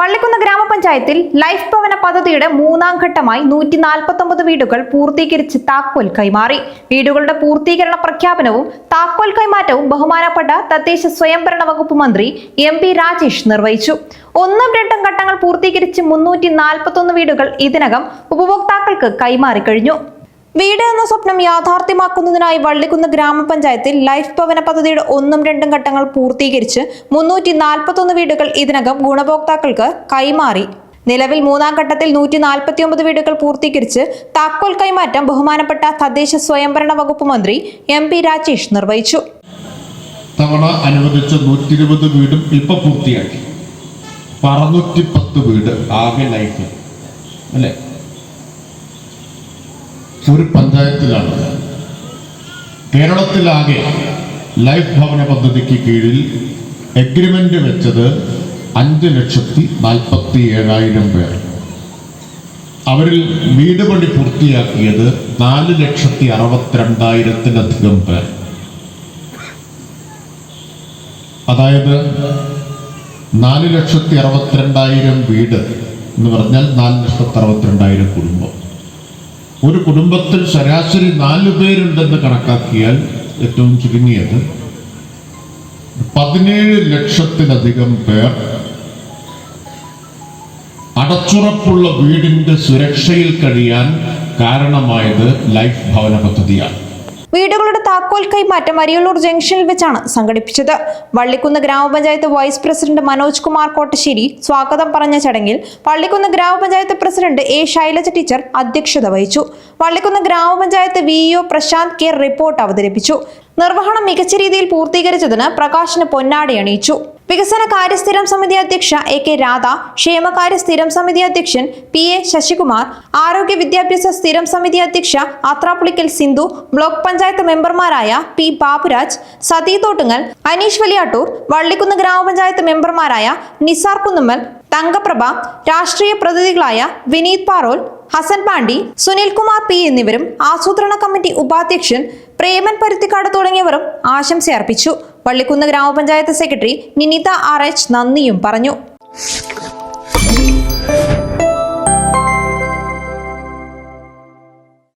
വള്ളിക്കുന്ന് ഗ്രാമപഞ്ചായത്തിൽ ലൈഫ് ഭവന പദ്ധതിയുടെ മൂന്നാം ഘട്ടമായി നൂറ്റി നാൽപ്പത്തൊമ്പത് വീടുകൾ പൂർത്തീകരിച്ച് താക്കോൽ കൈമാറി. വീടുകളുടെ പൂർത്തീകരണ പ്രഖ്യാപനവും താക്കോൽ കൈമാറ്റവും ബഹുമാനപ്പെട്ട തദ്ദേശ സ്വയംഭരണ വകുപ്പ് മന്ത്രി എം പി രാജേഷ് നിർവഹിച്ചു. ഒന്നും രണ്ടും ഘട്ടങ്ങൾ പൂർത്തീകരിച്ച് മുന്നൂറ്റി വീടുകൾ ഇതിനകം ഉപഭോക്താക്കൾക്ക് കൈമാറി കഴിഞ്ഞു. വീട് എന്ന സ്വപ്നം യാഥാർത്ഥ്യമാക്കുന്നതിനായി വള്ളിക്കുന്ന് ഗ്രാമപഞ്ചായത്തിൽ ലൈഫ് ഭവന പദ്ധതിയുടെ ഒന്നും രണ്ടും ഘട്ടങ്ങൾ പൂർത്തീകരിച്ച് മുന്നൂറ്റി നാൽപ്പത്തൊന്ന് വീടുകൾ ഇതിനകം ഗുണഭോക്താക്കൾക്ക് കൈമാറി. നിലവിൽ മൂന്നാം ഘട്ടത്തിൽ നൂറ്റി നാൽപ്പത്തിയൊമ്പത് വീടുകൾ പൂർത്തീകരിച്ച് താക്കോൽ കൈമാറ്റം ബഹുമാനപ്പെട്ട തദ്ദേശ സ്വയംഭരണ വകുപ്പ് മന്ത്രി എം പി രാജേഷ് നിർവഹിച്ചു. തവണ അനുവദിച്ച നൂറ്റി ഇരുപത് വീടും ഇപ്പൊ പൂർത്തിയാക്കി. അറുന്നൂറ്റി പത്ത് വീട് ആകെ ലൈഫ്. അല്ലേ? ഒരു പഞ്ചായത്തിലാണ്. കേരളത്തിലാകെ ലൈഫ് ഭവന പദ്ധതിക്ക് കീഴിൽ എഗ്രിമെന്റ് വെച്ചത് അഞ്ച് ലക്ഷത്തി നാൽപ്പത്തി ഏഴായിരം പേർ. അവരിൽ വീട് പണി പൂർത്തിയാക്കിയത് നാല് ലക്ഷത്തി അറുപത്തിരണ്ടായിരത്തിലധികം പേർ. അതായത് നാല് ലക്ഷത്തി അറുപത്തിരണ്ടായിരം വീട് എന്ന് പറഞ്ഞാൽ നാല് ലക്ഷത്തി അറുപത്തിരണ്ടായിരം കുടുംബം. ഒരു കുടുംബത്തിൽ ശരാശരി നാല് പേരുണ്ടെന്ന് കണക്കാക്കിയാൽ ഏറ്റവും ചുരുങ്ങിയത് പതിനേഴ് ലക്ഷത്തിലധികം പേർ അടച്ചുറപ്പുള്ള വീടിന്റെ സുരക്ഷയിൽ കഴിയാൻ കാരണമായത് ലൈഫ് ഭവന പദ്ധതിയാണ്. വീടുകളുടെ താക്കോൽ കൈമാറ്റം അരിയള്ളൂർ ജംഗ്ഷനിൽ വെച്ചാണ് സംഘടിപ്പിച്ചത്. വള്ളിക്കുന്ന് ഗ്രാമപഞ്ചായത്ത് വൈസ് പ്രസിഡന്റ് മനോജ് കുമാർ കോട്ടശ്ശേരി സ്വാഗതം പറഞ്ഞ ചടങ്ങിൽ വള്ളിക്കുന്ന് ഗ്രാമപഞ്ചായത്ത് പ്രസിഡന്റ് എ ശൈലജ ടീച്ചർ അധ്യക്ഷത വഹിച്ചു. വള്ളിക്കുന്ന് ഗ്രാമപഞ്ചായത്ത് വിഇഒ പ്രശാന്ത് കെ റിപ്പോർട്ട് അവതരിപ്പിച്ചു. നിർവഹണം മികച്ച രീതിയിൽ പൂർത്തീകരിച്ചതിന് പ്രകാശിന് പൊന്നാടി അണിയിച്ചു. വികസന കാര്യസ്ഥിരം സമിതി അധ്യക്ഷ എ കെ രാധ ക്ഷേമകാര്യ സ്ഥിരം സമിതി അധ്യക്ഷൻ പി എ ശശികുമാർ ആരോഗ്യ വിദ്യാഭ്യാസ സ്ഥിരം സമിതി അധ്യക്ഷ ആത്രാപ്പുളിക്കൽ സിന്ധു ബ്ലോക്ക് പഞ്ചായത്ത് മെമ്പർമാരായ പി ബാബുരാജ് സതീ തോട്ടുങ്ങൽ അനീഷ് വലിയാട്ടൂർ വള്ളിക്കുന്ന് ഗ്രാമപഞ്ചായത്ത് മെമ്പർമാരായ നിസാർ കുന്നുമ്മൽ തങ്കപ്രഭ രാഷ്ട്രീയ പ്രതിനിധികളായ വിനീത് പാറോൽ ഹസൻ പാണ്ഡി സുനിൽകുമാർ പി എന്നിവരും ആസൂത്രണ കമ്മിറ്റി ഉപാധ്യക്ഷൻ പ്രേമൻ പരുത്തിക്കാട് തുടങ്ങിയവരും ആശംസയർപ്പിച്ചു. പള്ളിക്കുന്ന് ഗ്രാമപഞ്ചായത്ത് സെക്രട്ടറി നിനിത ആർ എച്ച് നന്ദിയും പറഞ്ഞു.